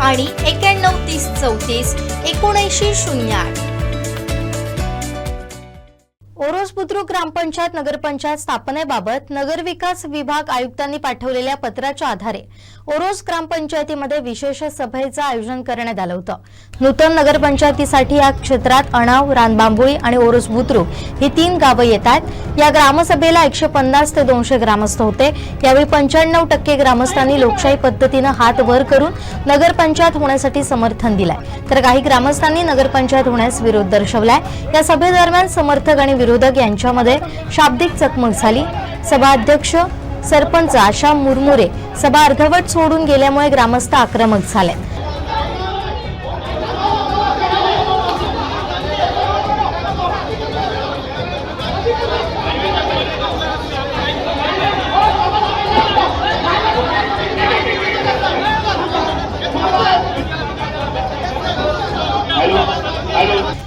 आणि एक्याण्णव तीस चौतीस एकोणऐंशी शून्य आठ. ओरोस बुद्रुक ग्रामपंचायत नगरपंचायत स्थापनेबाबत नगरविकास विभाग आयुक्तांनी पाठवलेल्या पत्राच्या आधारे ओरोस ग्रामपंचायतीमध्ये विशेष सभेचं आयोजन करण्यात आलं होतं. नूतन नगरपंचायतीसाठी या क्षेत्रात अणाव रानबांबोळी आणि ओरोस बुद्रुक ही तीन गावं येतात या ग्रामसभेला एकशे पन्नास ते दोनशे ग्रामस्थ होते. यावेळी पंच्याण्णव टक्के ग्रामस्थांनी लोकशाही पद्धतीनं हात वर करून नगरपंचायत होण्यासाठी समर्थन दिलंय. तर काही ग्रामस्थांनी नगरपंचायत होण्यास विरोध दर्शवलाय. या सभेदरम्यान समर्थक आणि विरोध विरोधक यांच्यामध्ये शाब्दिक चकमक झाली. सभाध्यक्ष सरपंच आशा मुरमुरे सभा अर्धवट सोडून गेल्यामुळे ग्रामस्थ आक्रमक झाले.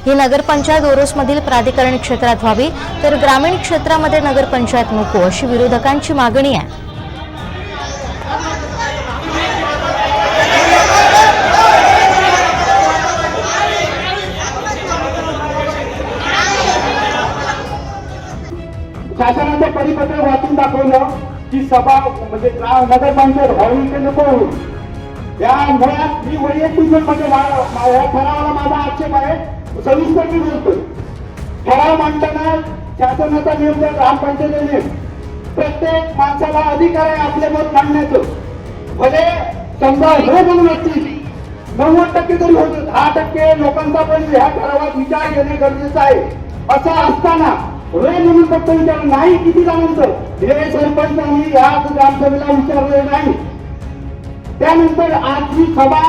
ही नगरपंचायत ओरोसमधील प्राधिकरण क्षेत्रात व्हावी तर ग्रामीण क्षेत्रामध्ये नगरपंचायत नको अशी विरोधकांची मागणी आहे. शासनाचं परिपत्रक वाचून दाखवलं की सभा म्हणजे नगरपंचायत व्हावी ते नको त्यामुळे मी वैयक्तिक म्हणजे ठरावाला माझा आक्षेप आहे. सविस्तर मी बोलतो ठराव मांडताना शासनाचा नियम जो ग्रामपंचायत नियम प्रत्येक माणसाला अधिकार आहे आपले मत मांडण्याचं. भले समजा हे म्हणून असतील नव्वद टक्के तरी होत दहा टक्के लोकांचा पण ह्या ठरावात विचार घेणे गरजेचं आहे. असं असताना रे म्हणून फक्त विचार नाही किती जणांचं. हे सरपंचांनी या ग्रामसभेला विचारले नाही. त्यानंतर आजची सभा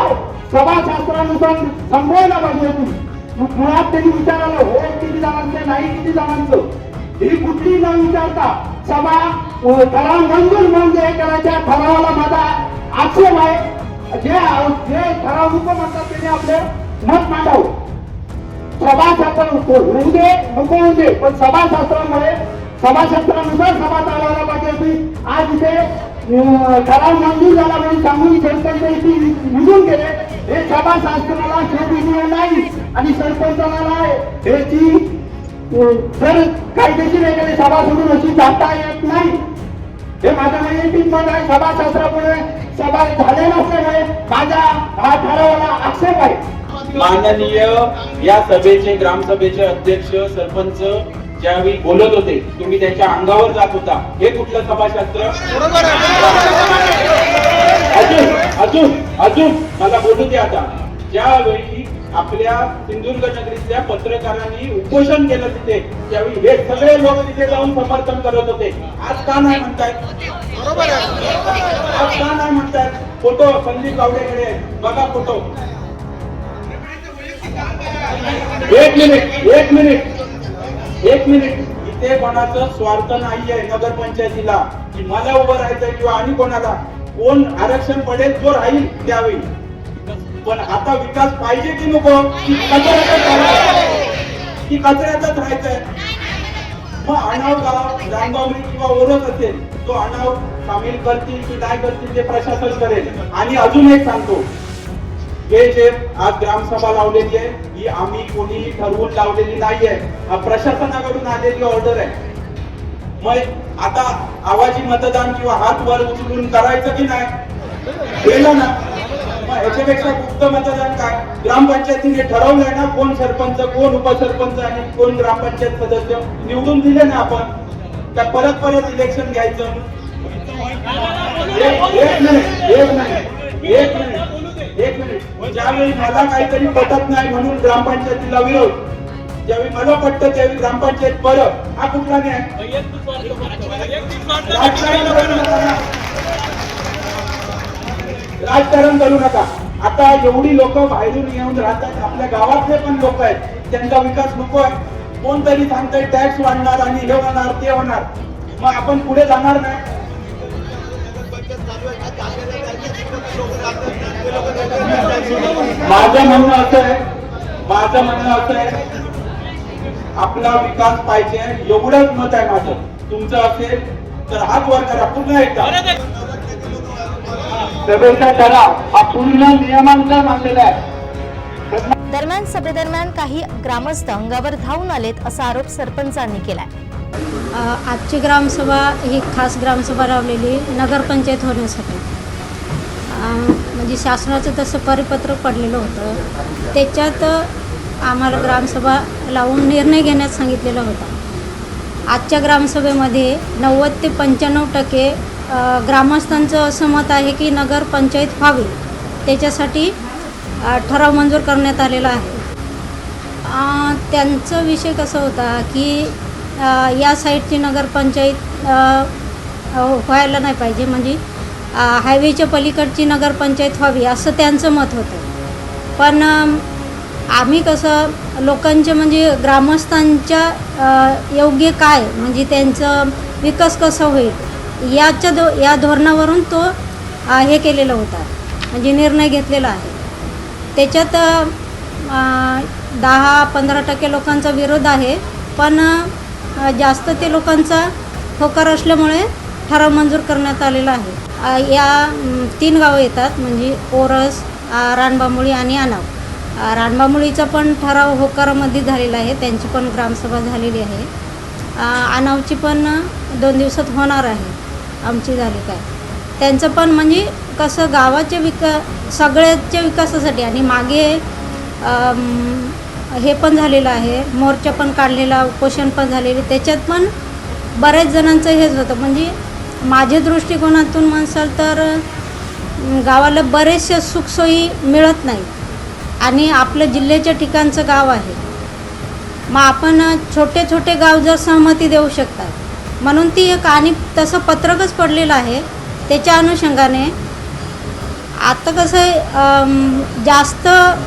सभाशास्त्रानुसार संपवायला पाहिजे तुम्ही मग मुळात त्यांनी विचारायला हो किती जणांचं नाही किती जणांचं ही कुठली न विचारता सभा ठराव मंजूर म्हणजे करायच्या ठरावाला माझा आक्षेप आहे जे जे ठराव नको म्हणतात त्यांनी आपले मत मांडावं सभाशास्त्र होऊ दे नको होऊ दे पण सभाशास्त्रामुळे सभाशास्त्रानुसार सभा चालवायला पाहिजे होती आज इथे ठराव मंजूर झाला म्हणून सांगून शेतकरी इथे निघून गेले हे सभाशास्त्राला शोभनीय नाही आणि सरपंचाला याची जर कायदेशीर एखादी सभा सोडून अशी जाता येत नाही. हे माझं वैयक्तिक मत आहे सभाशास्त्रामुळे सभा झाल्या नसल्यामुळे माझा हा ठरावाला आक्षेप आहे. माननीय या सभेचे ग्रामसभेचे अध्यक्ष सरपंच ज्यावेळी बोलत होते तुम्ही त्यांच्या अंगावर जात होता. हे कुठलं सभाशास्त्र? अजून अजून मला बोलू दे आता. ज्यावेळी आपल्या सिंधुदुर्ग नगरीतल्या पत्रकारांनी उपोषण केलं तिथे त्यावेळी हे सगळे लोक तिथे जाऊन समर्थन करत होते. आज का नाही म्हणतायत. आज का नाही म्हणतायत. फोटो संदीप गावडेकडे. बघा फोटो. एक मिनिट एक मिनिट. एक मिनिट. इथे कोणाचं स्वार्थ नाहीये नगरपंचायतीला. की मला उभं राहायचं किंवा आणि कोणाला? कोण आरक्षण पडेल जो राहील त्यावेळी. पण आता विकास पाहिजे की नको की कचऱ्यातच राहायचंय? की कचऱ्यातच राहायचंय? मग अनाव गाव रामगावरी किंवा ओरस असेल तो अनाव सामील करतील की काय करतील ते प्रशासन करेल. आणि अजून एक सांगतो. हे जे आज ग्रामसभा लावलेली आहे ही आम्ही कोणी ठरवून लावलेली नाहीये. हा प्रशासनाकडून आलेली ऑर्डर आहे. मग आता आवाजी मतदान किंवा हात वर उचलून करायचं की नाही? केलं ना. याच्यापेक्षा गुप्त मतदान काय? ग्रामपंचायतीने ठरवलंय ना कोण सरपंच कोण उपसरपंच आणि कोण ग्रामपंचायत सदस्य? निवडून दिले ना आपण. त्या परत परत इलेक्शन घ्यायचं. एक एक मिनिट एक मिनिट एक मिनिट एक मिनिट ज्यावेळी मला काहीतरी पटत नाही म्हणून ग्रामपंचायतीला विरोध. ज्यावेळी मला पटतं त्यावेळी ग्रामपंचायत परत हा कुठला न्याय? राजकारण करू नका. राजकारण करू नका. आता एवढी लोक बाहेरून येऊन राहतात. आपल्या गावातले पण लोक आहेत. त्यांचा विकास नको आहे. कोणतरी सांगतंय टॅक्स वाढणार आणि हे होणार ते होणार. मग आपण पुढे जाणार नाही. माझं म्हणणं असं आहे. माझं म्हणणं असं आहे. आपला विकास पाहिजे. एवढंच मत आहे माझं. तुमचं असेल तर हात वर करा. पुन्हा एकदा. सभेचा ठराव हा पूर्ण नियमांचा मांडलेला आहे. दरम्यान सभेदरम्यान काही ग्रामस्थ अंगावर धावून आलेत असा आरोप सरपंचांनी केलाय. आजची ग्रामसभा ही खास ग्रामसभा लावलेली नगरपंचायत होण्यासाठी. म्हणजे शासनाचं तसं परिपत्रक पडलेलं होतं. त्याच्यात आम्हाला ग्रामसभा लावून निर्णय घेण्यास सांगितलेला होता. आजच्या ग्रामसभेमध्ये नव्वद ते पंच्याण्णव टक्के ग्रामस्थांचं असं मत आहे की नगरपंचायत व्हावी. त्याच्यासाठी ठराव मंजूर करण्यात आलेला आहे. त्यांचा विषय कसा होता की या साईडची नगरपंचायत व्हायला नाही पाहिजे. म्हणजे हायवेच्या पलीकडची नगरपंचायत व्हावी असं त्यांचं मत होतं. पण आम्ही कसं लोकांच्या म्हणजे ग्रामस्थांच्या योग्य काय? म्हणजे त्यांचं विकास कसा होईल? याच्या दो या धोरणावरून तो हे केलेला होता. म्हणजे निर्णय घेतलेला आहे. त्याच्यात दहा पंधरा टक्के लोकांचा विरोध आहे. पण जास्त ते लोकांचा होकार असल्यामुळे ठराव मंजूर करण्यात आलेला आहे. या तीन गावं येतात. म्हणजे ओरस रानबांबोळी आणि आनाव. रानबामुळीचा पण ठराव होकारामध्ये झालेला आहे. त्यांची पण ग्रामसभा झालेली आहे. अनावची आनावची पण दोन दिवसात होणार आहे. आमची झाली काय. त्यांचं पण म्हणजे कसं गावाच्या विका सगळ्याच्या विकासासाठी आणि मागे हे पण झालेलं आहे. मोर्चा पण काढलेला उपोषण पण झालेले त्याच्यात पण बऱ्याच जणांचं हेच होतं. म्हणजे माझ्या दृष्टिकोनातून म्हणसाल तर गावाला बरेचशा सुखसोयी मिळत नाही आणि आपलं जिल्ह्याच्या ठिकाणचं गाव आहे. मग आपण छोटे छोटे गाव जर सहमती देऊ शकतात म्हणून ती एक आणि तसं पत्रकच पडलेलं आहे. त्याच्या अनुषंगाने आता कसं आहे जास्त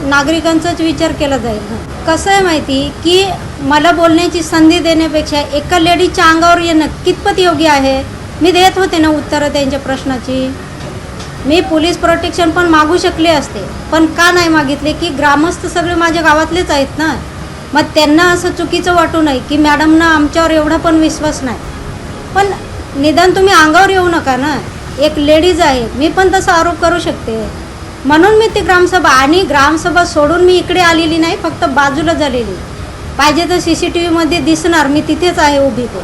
नागरिकांचाच विचार केला जाईल कसं आहे माहिती की मला बोलण्याची संधी देण्यापेक्षा एका लेडीजच्या अंगावर येणं कितपत योग्य आहे? मी देत होते ना उत्तरं त्यांच्या प्रश्नाची. मी पोलीस प्रोटेक्शन पण मागू शकले असते. पण का नाही मागितले? की ग्रामस्थ सगळे माझ्या गावातलेच आहेत ना? मग त्यांना असं चुकीचं वाटू नये की मॅडमना आमच्यावर एवढा पण विश्वास नाही. पण निदान तुम्ही अंगावर येऊ नका ना. एक लेडीज आहे. मी पण तसा आरोप करू शकते. म्हणून मी ती ग्रामसभा आणि ग्रामसभा सोडून मी इकडे आलेली नाही फक्त बाजूला झालेली. पाहिजे तर सी सी टी व्हीमध्ये दिसणार. मी तिथेच आहे उभी तो